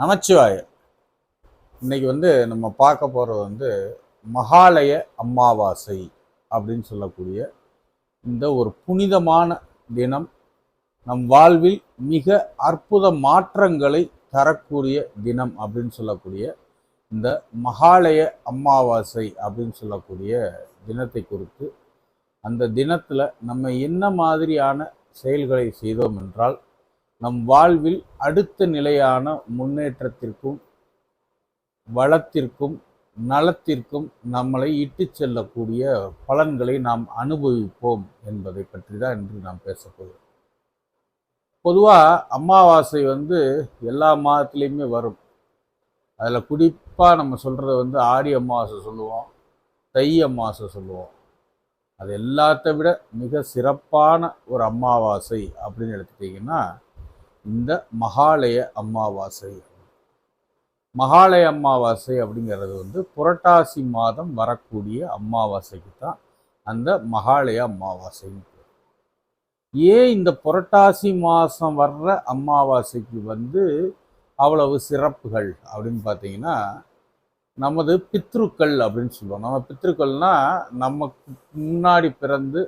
நமச்சிவாய. இன்னைக்கு வந்து நம்ம பார்க்க போகிறது வந்து மகாலய அமாவாசை அப்படின்னு சொல்லக்கூடிய இந்த ஒரு புனிதமான தினம். நம் வாழ்வில் மிக அற்புத மாற்றங்களை தரக்கூடிய தினம் அப்படின்னு சொல்லக்கூடிய இந்த மகாலய அமாவாசை அப்படின்னு சொல்லக்கூடிய தினத்தை குறித்து அந்த தினத்தில் நம்ம என்ன மாதிரியான செயல்களை செய்தோம் என்றால் நம் வாழ்வில் அடுத்த நிலையான முன்னேற்றத்திற்கும் வளத்திற்கும் நலத்திற்கும் நம்மளை இட்டுச் செல்லக்கூடிய பலன்களை நாம் அனுபவிப்போம் என்பதை பற்றி தான் இன்று நாம் பேசப்போகிறோம் பொதுவாக அமாவாசை வந்து எல்லா மாதத்துலேயுமே வரும். அதில் குறிப்பாக நம்ம சொல்கிறத வந்து ஆடி அமாவாசை சொல்லுவோம் தை அமாவாசை சொல்லுவோம். அது எல்லாத்த விட மிக சிறப்பான ஒரு அமாவாசை அப்படின்னு எடுத்துட்டிங்கன்னா இந்த மகாலய அமாவாசை மகாலய அமாவாசை அப்படிங்கிறது வந்து புரட்டாசி மாதம் வரக்கூடிய அமாவாசைக்கு தான் அந்த மகாலய அமாவாசைன்னு பேர். ஏன் இந்த புரட்டாசி மாதம் வர்ற அமாவாசைக்கு வந்து அவ்வளவு சிறப்புகள் அப்படின்னு பார்த்தீங்கன்னா நமது பித்ருக்கள் அப்படின்னு சொல்லுவோம் நம்ம பித்ருக்கள்னால் நமக்கு முன்னாடி பிறந்து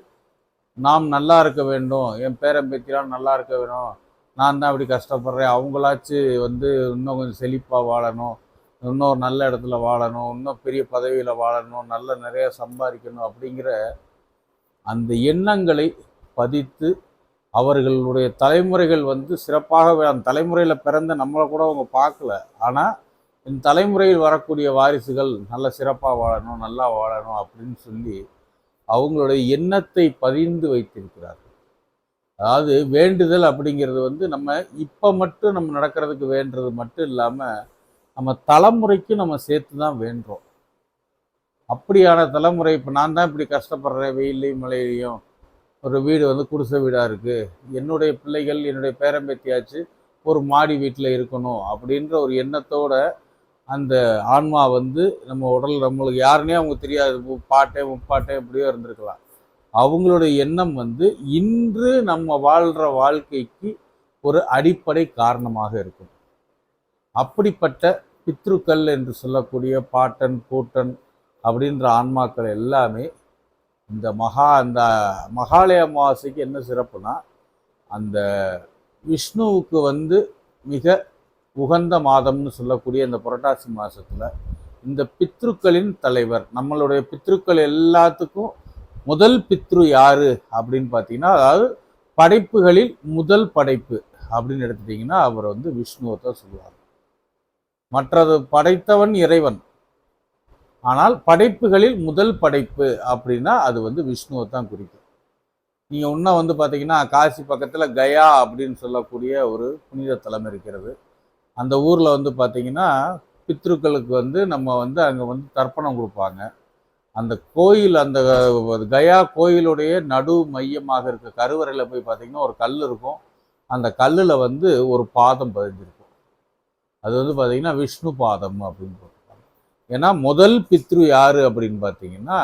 நாம் நல்லா இருக்க வேண்டும் என் பேரன் பேத்திலாம் நல்லா இருக்க வேணும் நான் தான் அப்படி கஷ்டப்படுறேன். அவங்களாச்சு வந்து இன்னும் கொஞ்சம் செழிப்பாக வாழணும். இன்னும் ஒரு நல்ல இடத்துல வாழணும். இன்னும் பெரிய பதவியில் வாழணும். நல்ல நிறைய சம்பாதிக்கணும் அப்படிங்கிற அந்த எண்ணங்களை பதித்து அவர்களுடைய தலைமுறைகள் வந்து சிறப்பாக அந்த தலைமுறையில் பிறந்த நம்மளை கூட அவங்க பார்க்கல. ஆனால் இந்த தலைமுறையில் வரக்கூடிய வாரிசுகள் நல்ல சிறப்பாக வாழணும் நல்லா வாழணும் அப்படின்னு சொல்லி அவங்களுடைய எண்ணத்தை பதிந்து வைத்திருக்கிறார்கள். அதாவது வேண்டுதல் அப்படிங்கிறது வந்து நம்ம இப்போ மட்டும் நம்ம நடக்கிறதுக்கு வேண்டுறது மட்டும் இல்லாமல் நம்ம தலைமுறைக்கு நம்ம சேர்த்து தான் வேண்டுறோம். அப்படியான தலைமுறை இப்போ நான் தான் இப்படி கஷ்டப்படுறேன் வெயிலையும் மழையிலையும். ஒரு வீடு வந்து குடிசை வீடாக இருக்குது என்னுடைய பிள்ளைகள் என்னுடைய பேரம்பேத்தியாச்சு ஒரு மாடி வீட்டில் இருக்கணும் அப்படின்ற ஒரு எண்ணத்தோட அந்த ஆன்மா வந்து நம்ம உடல் நம்மளுக்கு யாருன்னே அவங்க தெரியாது. பாட்டே முப்பாட்டே இப்படியோ இருந்திருக்கலாம். அவங்களுடைய எண்ணம் வந்து இன்று நம்ம வாழ்கிற வாழ்க்கைக்கு ஒரு அடிப்படை காரணமாக இருக்கும். அப்படிப்பட்ட பித்ருக்கள் என்று சொல்லக்கூடிய பாட்டன் கூட்டன் அப்படின்ற ஆன்மாக்கள் எல்லாமே இந்த மகா அந்த மகாலய அமாவாசைக்கு என்ன சிறப்புனா அந்த விஷ்ணுவுக்கு வந்து மிக உகந்த மாதம்னு சொல்லக்கூடிய இந்த புரட்டாசி மாதத்தில் இந்த பித்ருக்களின் தலைவர் நம்மளுடைய பித்ருக்கள் எல்லாத்துக்கும் முதல் பித்ரு யாரு அப்படின்னு பார்த்தீங்கன்னா அதாவது படைப்புகளில் முதல் படைப்பு அப்படின்னு எடுத்துட்டிங்கன்னா அவர் வந்து விஷ்ணுவை தான் சொல்லுவார். மற்றது படைத்தவன் இறைவன். ஆனால் படைப்புகளில் முதல் படைப்பு அப்படின்னா அது வந்து விஷ்ணுவை தான் குறிக்கும். நீங்கள் இன்னும் வந்து பார்த்தீங்கன்னா காசி பக்கத்தில் கயா அப்படின்னு சொல்லக்கூடிய ஒரு புனித தலம் இருக்கிறது. அந்த ஊரில் வந்து பார்த்தீங்கன்னா பித்ருக்களுக்கு வந்து நம்ம வந்து அங்கே வந்து தர்ப்பணம் கொடுப்பாங்க. அந்த கோயில் அந்த கயா கோயிலுடைய நடு மையமாக இருக்க கருவறையில் போய் பார்த்தீங்கன்னா ஒரு கல் இருக்கும். அந்த கல்லில் வந்து ஒரு பாதம் பதிஞ்சிருக்கும். அது வந்து பார்த்தீங்கன்னா விஷ்ணு பாதம் அப்படின்னு போட்டிருப்பாங்க. ஏன்னா முதல் பித்ரு யார் அப்படின்னு பார்த்தீங்கன்னா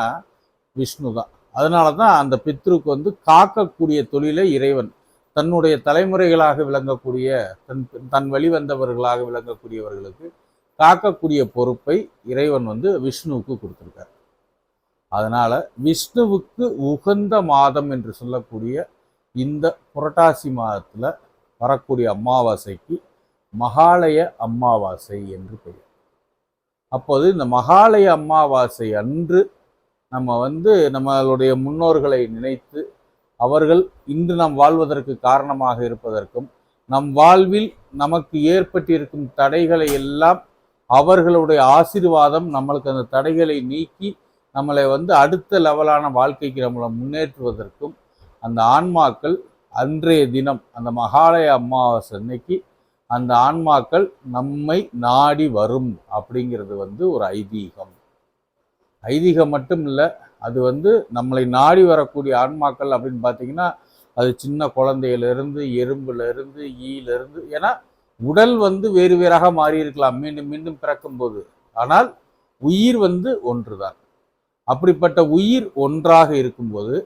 விஷ்ணு தான். அதனால தான் அந்த பித்ருக்கு வந்து காக்கக்கூடிய தொழிலை இறைவன் தன்னுடைய தலைமுறைகளாக விளங்கக்கூடிய தன் தன் வழிவந்தவர்களாக விளங்கக்கூடியவர்களுக்கு காக்கக்கூடிய பொறுப்பை இறைவன் வந்து விஷ்ணுவுக்கு கொடுத்துருக்கார். அதனால் விஷ்ணுவுக்கு உகந்த மாதம் என்று சொல்லக்கூடிய இந்த புரட்டாசி மாதத்தில் வரக்கூடிய அமாவாசைக்கு மகாலய அமாவாசை என்று பெயர். அப்போது இந்த மகாலய அமாவாசை அன்று நம்ம வந்து நம்மளுடைய முன்னோர்களை நினைத்து அவர்கள் இன்று நாம் வாழ்வதற்கு காரணமாக இருப்பதற்கும் நம் வாழ்வில் நமக்கு ஏற்பட்டிருக்கும் தடைகளை எல்லாம் அவர்களுடைய ஆசீர்வாதம் நம்மளுக்கு அந்த தடைகளை நீக்கி நம்மளை வந்து அடுத்த லெவலான வாழ்க்கைக்கு நம்மளை முன்னேற்றுவதற்கும் அந்த ஆன்மாக்கள் அன்றைய தினம் அந்த மகாலய அமாவாசை அன்னைக்கு அந்த ஆன்மாக்கள் நம்மை நாடி வரும் அப்படிங்கிறது வந்து ஒரு ஐதீகம். ஐதீகம் மட்டும் இல்லை அது வந்து நம்மளை நாடி வரக்கூடிய ஆன்மாக்கள் அப்படின்னு பார்த்தீங்கன்னா அது சின்ன குழந்தையிலிருந்து எறும்புலேருந்து ஈயிலிருந்து ஏன்னா உடல் வந்து வேறு வேறாக மாறி இருக்கலாம் மீண்டும் மீண்டும் பிறக்கும்போது. ஆனால் உயிர் வந்து ஒன்றுதான். அப்படிப்பட்ட உயிர் ஒன்றாக இருக்கும்போது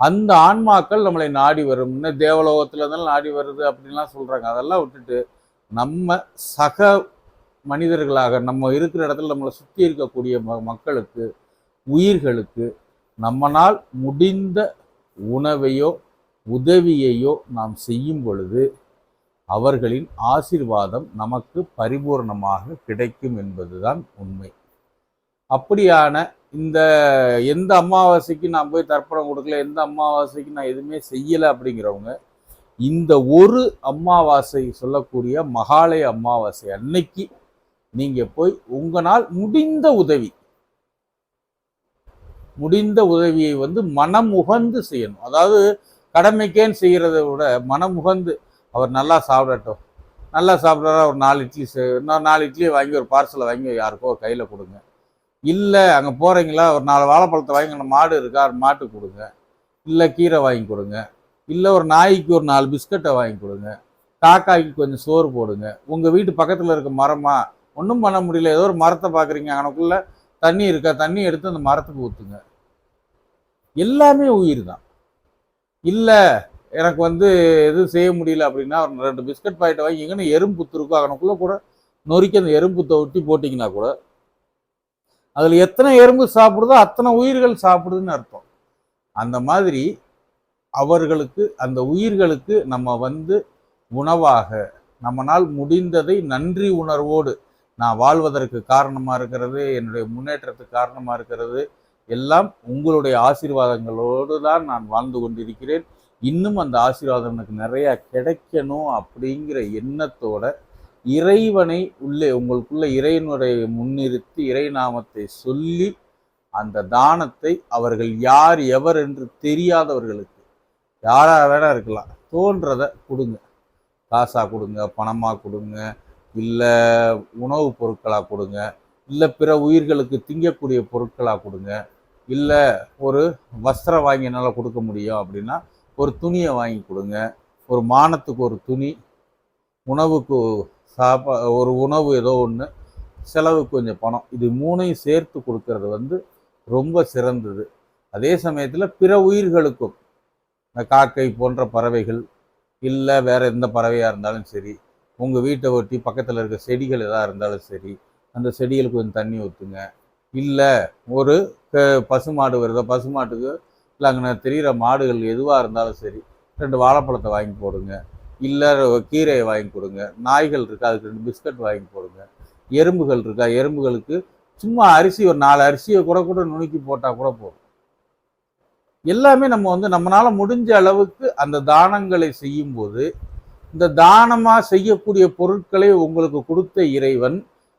அந்த ஆன்மாக்கள் நம்மளை நாடி வரும். இன்னும் தேவலோகத்தில் இருந்தாலும் நாடி வருது அப்படின்லாம் சொல்கிறாங்க அதெல்லாம் விட்டுட்டு நம்ம சக மனிதர்களாக நம்ம இருக்கிற இடத்துல நம்மளை சுற்றி இருக்கக்கூடிய ம மக்களுக்கு உயிர்களுக்கு நம்மனால் முடிந்த உணவையோ உதவியையோ நாம் செய்யும் பொழுது அவர்களின் ஆசீர்வாதம் நமக்கு பரிபூர்ணமாக கிடைக்கும் என்பதுதான் உண்மை. அப்படியான இந்த எந்த அமாவாசைக்கு நான் போய் தர்ப்பணம் கொடுக்கல எந்த அமாவாசைக்கு நான் எதுவுமே செய்யலை அப்படிங்கிறவங்க இந்த ஒரு அமாவாசை சொல்லக்கூடிய மகாலய அமாவாசை அன்னைக்கு நீங்கள் போய் உங்களால் முடிந்த உதவி முடிந்த உதவியை வந்து மனம் உகந்து செய்யணும். அதாவது கடமைக்கேன்னு செய்கிறத விட மனம் உகந்து அவர் நல்லா சாப்பிடட்டும் நல்லா சாப்பிட்றாரு ஒரு நாலு இட்லி நாலு இட்லியை வாங்கி ஒரு பார்சலை வாங்கி யாருக்கோ ஒரு கையில் கொடுங்க. இல்லை அங்கே போகிறீங்களா ஒரு நாலு வாழைப்பழத்தை வாங்கி மாடு இருக்கா? மாட்டு கொடுங்க. இல்லை கீரை வாங்கி கொடுங்க. இல்லை ஒரு நாய்க்கு ஒரு நாலு பிஸ்கட்டை வாங்கி கொடுங்க. காக்காய்க்கு கொஞ்சம் சோறு போடுங்க. உங்கள் வீட்டு பக்கத்தில் இருக்க மரமா? ஒன்றும் பண்ண முடியல. ஏதோ ஒரு மரத்தை பார்க்குறீங்க அங்கனக்குள்ள தண்ணி இருக்கா? தண்ணி எடுத்து அந்த மரத்துக்கு ஊற்றுங்க எல்லாமே உயிர் தான். இல்லை எனக்கு வந்து எதுவும் செய்ய முடியல அப்படின்னா ஒரு ரெண்டு பிஸ்கட் பாக்கெட்டை வாங்கி எங்கன்னா எறும்பு புத்து இருக்கும் அங்கனக்குள்ளே கூட நொறுக்கி அந்த எறும்புத்தை ஒட்டி போட்டிங்கன்னா கூட அதில் எத்தனை எறும்பு சாப்பிடுதோ அத்தனை உயிர்கள் சாப்பிடுதுன்னு அர்த்தம். அந்த மாதிரி அவர்களுக்கு அந்த உயிர்களுக்கு நம்ம வந்து உணவாக நம்மனால் முடிந்ததை நன்றி உணர்வோடு நான் வாழ்வதற்கு காரணமாக இருக்கிறது என்னுடைய முன்னேற்றத்துக்கு காரணமாக இருக்கிறது எல்லாம் உங்களுடைய ஆசீர்வாதங்களோடு தான் நான் வாழ்ந்து கொண்டிருக்கிறேன். இன்னும் அந்த ஆசீர்வாதம் எனக்கு நிறையா கிடைக்கணும் அப்படிங்கிற எண்ணத்தோட இறைவனை உள்ளே உங்களுக்குள்ள இறைவனுடைய முன்னிறுத்தி இறை நாமத்தை சொல்லி அந்த தானத்தை அவர்கள் யார் எவர் என்று தெரியாதவர்களுக்கு யாராக வேணா இருக்கலாம். தோன்றதை கொடுங்க. காசாக கொடுங்க பணமாக கொடுங்க இல்லை உணவுப் பொருட்களாக கொடுங்க இல்லை பிற உயிர்களுக்கு திங்கக்கூடிய பொருட்களாக கொடுங்க இல்லை ஒரு வஸ்திரம் வாங்கி என்னால் கொடுக்க முடியும் அப்படின்னா ஒரு துணியை வாங்கி கொடுங்க. ஒரு மானத்துக்கு ஒரு துணி உணவுக்கு சாப்பா ஒரு உணவு ஏதோ ஒன்று செலவுக்கு கொஞ்சம் பணம். இது மூணையும் சேர்த்து கொடுக்கறது வந்து ரொம்ப சிறந்தது. அதே சமயத்தில் பிற உயிர்களுக்கும் இந்த காக்கை போன்ற பறவைகள் இல்லை வேறு எந்த பறவையாக இருந்தாலும் சரி உங்கள் வீட்டை ஒட்டி பக்கத்தில் இருக்க செடிகள் எதாக இருந்தாலும் சரி அந்த செடிகளுக்கு கொஞ்சம் தண்ணி ஊற்றுங்க இல்லை ஒரு பசுமாடு வருதோ பசுமாட்டுக்கு இல்லை அங்கே தெரிகிற மாடுகள் எதுவாக இருந்தாலும் சரி ரெண்டு வாழைப்பழத்தை வாங்கி போடுங்க. இல்லை கீரையை வாங்கி கொடுங்க. நாய்கள் இருக்கா அதுக்கு ரெண்டு பிஸ்கட் வாங்கி போடுங்க எறும்புகள் இருக்கா எறும்புகளுக்கு சும்மா அரிசி ஒரு நாலு அரிசியை கூட கூட நுணுக்கி போட்டால் கூட போதும். எல்லாமே நம்ம வந்து நம்மளால் முடிஞ்ச அளவுக்கு அந்த தானங்களை செய்யும்போது இந்த தானமாக செய்யக்கூடிய பொருட்களை உங்களுக்கு கொடுத்த இறைவன்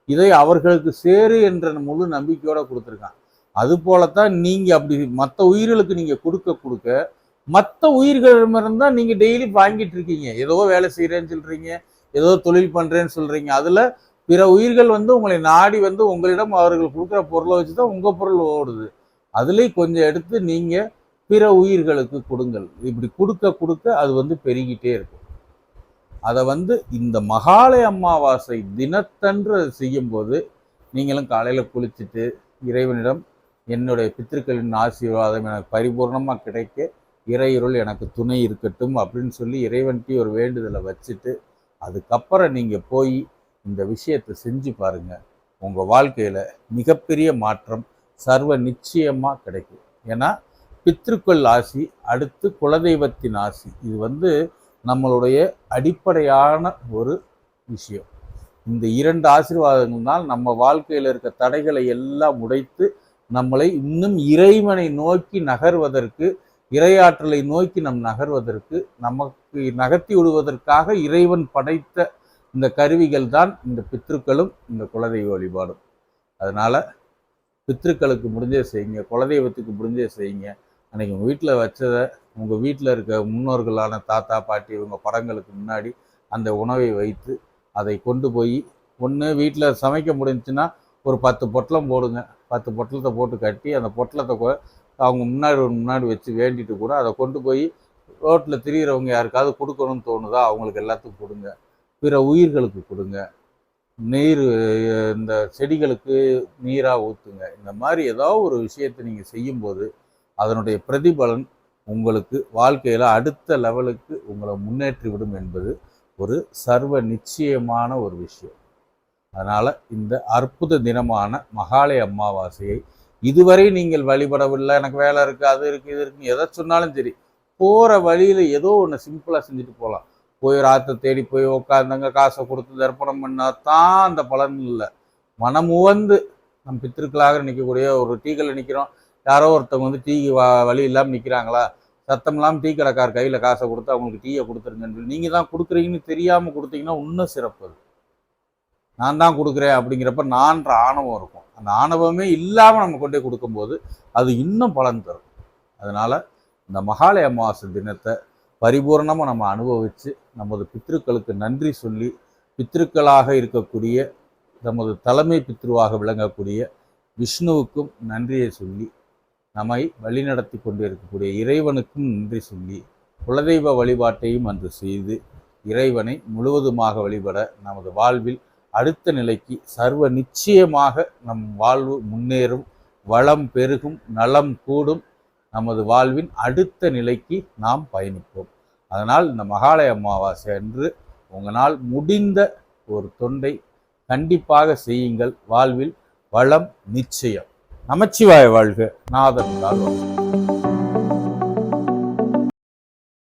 இதை அவர்களுக்கு சேரு என்ற முழு நம்பிக்கையோடு கொடுத்துருக்கான். அது போலத்தான் அப்படி மற்ற உயிர்களுக்கு நீங்கள் கொடுக்க கொடுக்க மற்ற உயிர்களிடமிருந்தா நீங்கள் டெய்லி வாங்கிட்டு இருக்கீங்க. ஏதோ வேலை செய்கிறேன்னு சொல்கிறீங்க ஏதோ தொழில் பண்ணுறேன்னு சொல்கிறீங்க அதில் பிற உயிர்கள் வந்து உங்களை நாடி வந்து உங்களிடம் அவர்கள் கொடுக்குற பொருளை வச்சு தான் உங்கள் பொருள் ஓடுது. அதுலேயும் கொஞ்சம் எடுத்து நீங்கள் பிற உயிர்களுக்கு கொடுங்கள். இப்படி கொடுக்க கொடுக்க அது வந்து பெருகிட்டே இருக்கும். அதை வந்து இந்த மகாலய அமாவாசை தினத்தன்று அதை செய்யும்போது நீங்களும் காலையில் குளிச்சுட்டு இறைவனிடம் என்னுடைய பித்திருக்களின் ஆசீர்வாதம் எனக்கு பரிபூர்ணமாக கிடைக்க இறையுருள் எனக்கு துணை இருக்கட்டும் அப்படின்னு சொல்லி இறைவன்ட்டி ஒரு வேண்டுதலை வச்சுட்டு அதுக்கப்புறம் நீங்கள் போய் இந்த விஷயத்தை செஞ்சு பாருங்க. உங்கள் வாழ்க்கையில் மிகப்பெரிய மாற்றம் சர்வ நிச்சயமாக கிடைக்கும். ஏன்னா பித்திருக்கள் ஆசி அடுத்து குலதெய்வத்தின் ஆசி. இது வந்து நம்மளுடைய அடிப்படையான ஒரு விஷயம். இந்த இரண்டு ஆசீர்வாதங்கள்னால் நம்ம வாழ்க்கையில் இருக்க தடைகளை எல்லாம் உடைத்து நம்மளை இன்னும் இறைவனை நோக்கி நகர்வதற்கு இறையாற்றலை நோக்கி நம் நகர்வதற்கு நமக்கு நகர்த்தி விடுவதற்காக இறைவன் படைத்த இந்த கருவிகள் தான் இந்த பித்ருக்களும் இந்த குலதெய்வ வழிபாடும். அதனால் பித்ருக்களுக்கு முடிஞ்சே செய்யுங்க குலதெய்வத்துக்கு முடிஞ்சே செய்யுங்க. அன்றைக்கி உங்கள் வீட்டில் வச்சதை உங்கள் வீட்டில் இருக்க முன்னோர்களான தாத்தா பாட்டி இவங்க படங்களுக்கு முன்னாடி அந்த உணவை வைத்து அதை கொண்டு போய் ஒன்று வீட்டில் சமைக்க முடிஞ்சுன்னா ஒரு பத்து பொட்டலம் போடுங்க. பத்து பொட்டலத்தை போட்டு கட்டி அந்த பொட்டலத்தை கொ- அவங்க முன்னாடி ஒரு முன்னாடி வச்சு வேண்டிட்டு கூட அதை கொண்டு போய் ரோட்டில் திரியிறவங்க யாருக்காவது கொடுக்கணும்னு தோணுதா? அவங்களுக்கு எல்லாத்துக்கும் கொடுங்க. பிற உயிர்களுக்கு கொடுங்க. நீர் இந்த செடிகளுக்கு நீராக ஊற்றுங்க இந்த மாதிரி ஏதோ ஒரு விஷயத்தை நீங்கள் செய்யும்போது அதனுடைய பிரதிபலன் உங்களுக்கு வாழ்க்கையில் அடுத்த லெவலுக்கு உங்களை முன்னேற்றி விடும் என்பது ஒரு சர்வ நிச்சயமான ஒரு விஷயம். அதனால் இந்த அற்புத தினமான மகாலய அமாவாசையை இதுவரை நீங்கள் வழிபடவில்லை எனக்கு வேலை இருக்குது அது இருக்குது இது இருக்குன்னு எதை சொன்னாலும் சரி போகிற வழியில் ஏதோ ஒன்று சிம்பிளாக செஞ்சுட்டு போகலாம் போய் ஒரு ஆற்றை தேடி போய் உட்காந்துங்க காசை கொடுத்து தர்ப்பணம் பண்ணால் தான் அந்த பலன் இல்லை. மனமுவந்து நம் பித்திருக்களாக நிற்கக்கூடிய ஒரு டீக்கல்ல நிற்கிறோம் யாரோ ஒருத்தவங்க வந்து டீ வ வழி இல்லாமல் நிற்கிறாங்களா சத்தம் இல்லாமல் டீ கடைக்கார் கையில் காசை கொடுத்து அவங்களுக்கு டீயை கொடுத்துருங்கன்னு சொல்லி நீங்கள் தான் கொடுக்குறீங்கன்னு தெரியாமல் கொடுத்தீங்கன்னா இன்னும் சிறப்பு அது. நான் தான் கொடுக்குறேன் அப்படிங்கிறப்ப நான்ற ஆணவம் இருக்கும். அந்த ஆணவமே இல்லாமல் நம்ம கொண்டு கொடுக்கும்போது அது இன்னும் பலன் தரும். அதனால் இந்த மகாலய அமாவாசை தினத்தை பரிபூர்ணமாக நம்ம அனுபவித்து நமது பித்ருக்களுக்கு நன்றி சொல்லி பித்ருக்களாக இருக்கக்கூடிய நமது தலைமை பித்ருவாக விளங்கக்கூடிய விஷ்ணுவுக்கும் நன்றியை சொல்லி நம்மை வழிநடத்தி கொண்டு இருக்கக்கூடிய இறைவனுக்கும் நன்றி சொல்லி குலதெய்வ வழிபாட்டையும் அன்று செய்து இறைவனை முழுவதுமாக வழிபட நமது வாழ்வில் அடுத்த நிலைக்கு சர்வ நிச்சயமாக நம் வாழ்வு முன்னேறும் வளம் பெருகும் நலம் கூடும். நமது வாழ்வின் அடுத்த நிலைக்கு நாம் பயணிப்போம். அதனால் இந்த மகாலய அமாவாசை அன்று உங்களால் முடிந்த ஒரு தொண்டை கண்டிப்பாக செய்யுங்கள். வாழ்வில் வளம் நிச்சயம். நமச்சிவாய வாழ்க. நாதன் தாழ்வார்